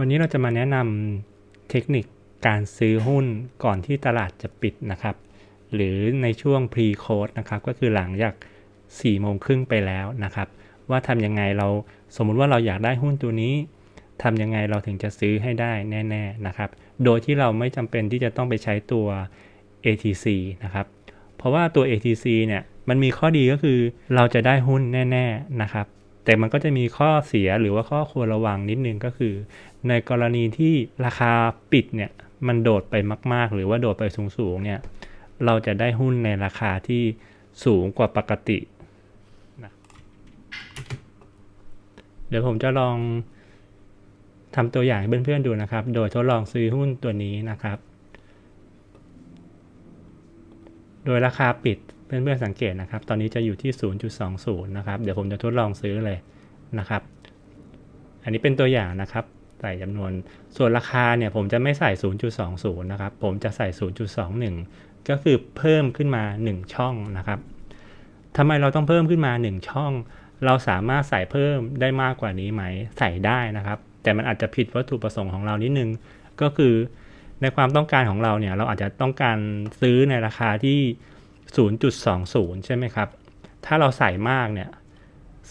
วันนี้เราจะมาแนะนำเทคนิคการซื้อหุ้นก่อนที่ตลาดจะปิดนะครับ หรือในช่วง pre close นะครับก็คือหลังจาก4โมงครึ่งไปแล้วนะครับ ว่าทำยังไงเราสมมุติว่าเราอยากได้หุ้นตัวนี้ทำยังไงเราถึงจะซื้อให้ได้แน่ ๆนะครับ โดยที่เราไม่จำเป็นที่จะต้องไปใช้ตัว ATC นะครับ เพราะว่าตัว ATC เนี่ยมันมีข้อดีก็คือเราจะได้หุ้นแน่ ๆนะครับ แต่มันก็จะมีข้อเสียหรือว่าข้อควรระวังนิดนึงก็คือ ในกรณีที่ราคาปิดเนี่ยมันโดดไปมาก ๆ หรือว่าโดดไปสูงๆเนี่ยเราจะได้หุ้นในราคาที่สูงกว่าปกตินะเดี๋ยวผมจะลองทำตัวอย่างให้เพื่อนๆดูนะครับ โดยทดลองซื้อหุ้นตัวนี้นะครับ โดยราคาปิด เพื่อนๆสังเกตนะครับ ตอนนี้จะอยู่ที่ 0.20 นะครับ เดี๋ยวผมจะทดลองซื้อเลยนะครับ อันนี้เป็นตัวอย่างนะครับ ใส่จำนวน ส่วนราคาเนี่ยผมจะไม่ใส่ 0.20 นะครับ ผมจะใส่ 0.21 ก็คือเพิ่มขึ้นมา 1 ช่องนะครับทำไมเราต้องเพิ่มขึ้นมา 1 ช่อง เราสามารถใส่เพิ่มได้มากกว่านี้ไหม ใส่ได้นะครับ แต่มันอาจจะผิดวัตถุประสงค์ของเรานิดนึง ก็คือในความต้องการของเราเนี่ย เราอาจจะต้องการซื้อในราคาที่ 0.20 ใช่ไหมครับ ถ้าเราใส่มากเนี่ย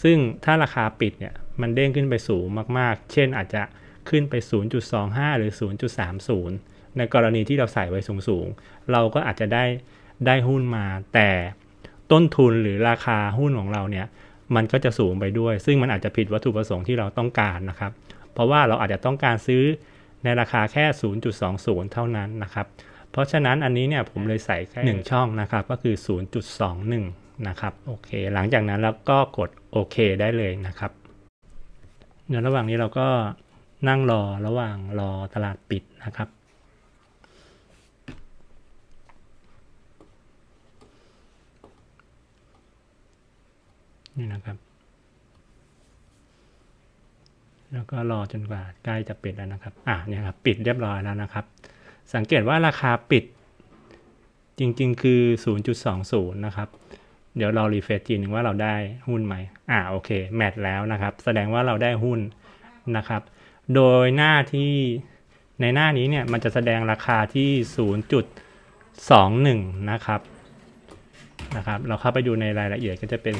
ซึ่งถ้าราคาปิดเนี่ย มันเด้งขึ้นไปสูงมากๆ เช่นอาจจะขึ้นไป 0.25 หรือ 0.30 ในกรณีที่เราใส่ไว้สูงๆ เราก็อาจจะได้ได้หุ้นมา แต่ต้นทุนหรือราคาหุ้นของเราเนี่ย มันก็จะสูงไปด้วย ซึ่งมันอาจจะผิดวัตถุประสงค์ที่เราต้องการนะครับ เพราะว่าเราอาจจะต้องการซื้อในราคาแค่ 0.20 เท่านั้นนะครับ เพราะฉะนั้นอันนี้เนี่ยผมเลยใส่แค่1ช่องนะครับก็คือ 0.21 นะครับโอเค หลังจากนั้นแล้วก็กดโอเคได้เลยนะครับในระหว่างนี้เราก็นั่งรอระหว่างรอตลาดปิดนะครับนี่นะครับ แล้วก็รอจนกว่าใกล้จะปิดแล้วนะครับ อ่าเนี่ยครับ ปิดเรียบร้อยแล้วนะครับ สังเกตว่าราคาปิดจริง ๆ คือ 0.20 นะครับ เดี๋ยวเรารีเฟรชทีนึงว่าเราได้หุ้นไหม อ่า โอเค แมทแล้วนะครับ แสดงว่าเราได้หุ้นนะครับ โดยหน้าที่ในหน้านี้เนี่ย มันจะแสดงราคาที่ 0.21 นะครับ นะครับ เราเข้าไปดูในรายละเอียดก็จะเป็น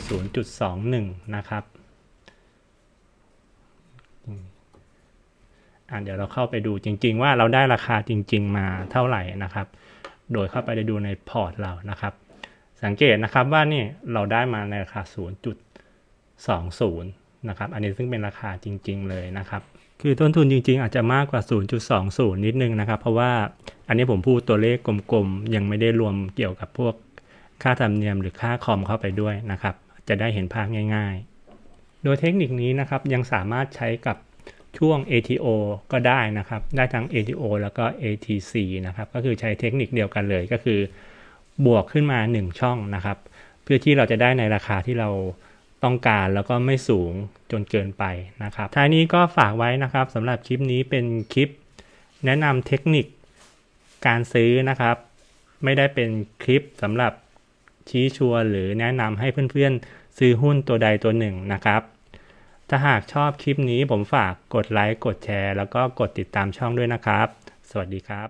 0.21 นะครับ อ่าเดี๋ยวเราเข้าไปดูจริง ๆ ว่าเราได้ราคาจริง ๆ มาเท่าไหร่นะครับ โดยเข้าไปดูในพอร์ตเรานะครับ สังเกตนะครับว่านี่เราได้มาในราคา 0.20 นะครับ อันนี้ซึ่งเป็นราคาจริง ๆ เลยนะครับ คือต้นทุนจริง ๆ อาจจะมากกว่า 0.20 นิดนึงนะครับ เพราะว่าอันนี้ผมพูดตัวเลขกลมๆ ยังไม่ได้รวมเกี่ยวกับพวกค่าธรรมเนียมหรือค่าคอมเข้าไปด้วยนะครับ จะได้เห็นภาพง่าย ๆ โดยเทคนิคนี้นะครับยังสามารถใช้กับ ช่วง ATO ก็ได้นะครับ ได้ทั้ง ATO แล้วก็ ATC นะครับ ก็คือใช้เทคนิคเดียวกันเลยก็คือบวกขึ้นมา 1 ช่องนะครับ เพื่อที่เราจะได้ในราคาที่เราต้องการแล้วก็ไม่สูงจนเกินไปนะครับ ท้ายนี้ก็ฝากไว้นะครับสำหรับคลิปนี้เป็นคลิปแนะนำเทคนิคการซื้อนะครับ ไม่ได้เป็นคลิปสำหรับชี้ชวนหรือแนะนำให้เพื่อนๆ ซื้อหุ้นตัวใดตัวหนึ่งนะครับ ถ้าหากชอบคลิปนี้ผมฝากกดไลค์ กดแชร์ แล้วก็กดติดตามช่องด้วยนะครับ สวัสดีครับ